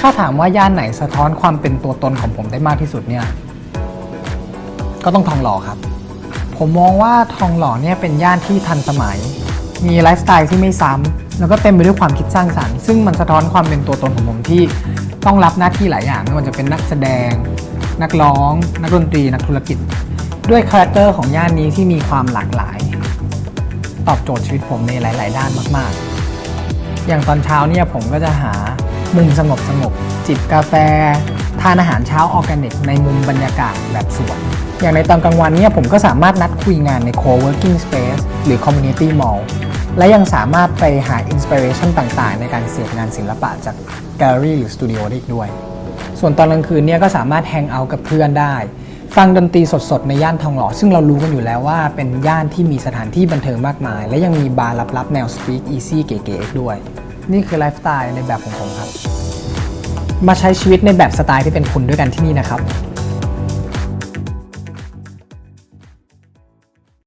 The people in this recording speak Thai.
ถ้าถามว่าย่านไหนสะท้อนความเป็นตัวตนของผมได้มากที่สุดเนี่ย ก็ต้องทองหล่อครับ ผมมองว่าทองหล่อเนี่ยเป็นย่านที่ทันสมัย มีไลฟ์สไตล์ที่ไม่ซ้ำแล้วก็เต็มไปด้วยความคิดสร้างสรรค์ ซึ่งมันสะท้อนความเป็นตัวตนของผมที่ต้องรับหน้าที่หลายอย่างไม่ว่าจะเป็นนักแสดง นักร้อง นักดนตรี นักธุรกิจ ด้วยคาแรคเตอร์ของย่านนี้ที่มีความหลากหลาย ตอบโจทย์ชีวิตผมในหลาย ๆ ด้านมาก ๆ อย่างตอนเช้าเนี่ยผมก็จะหา มุมสงบสงบจิบกาแฟ ทานอาหารเช้าออร์แกนิก ในมุมบรรยากาศแบบสวน อย่างในตอนกลางวันเนี่ยผมก็สามารถนัดคุยงานใน co-working space หรือ community mall และยังสามารถไปหาอินสปิเรชันต่างๆ ในการเสพงานศิลปะจากแกลเลอรี่หรือสตูดิโอได้อีกด้วย ส่วนตอนกลางคืนเนี่ยก็สามารถแฮงเอาท์กับเพื่อนได้ ฟังดนตรีสดๆ ในย่านทองหล่อ ซึ่งเรารู้กันอยู่แล้วว่าเป็นย่านที่มีสถานที่บันเทิงมากมาย และยังมีบาร์ลับๆ แนว Speak Easy เก๋ๆด้วย นี่คือไลฟ์สไตล์ในแบบของผมครับ มาใช้ชีวิตในแบบสไตล์ที่เป็นคุณด้วยกันที่นี่นะครับ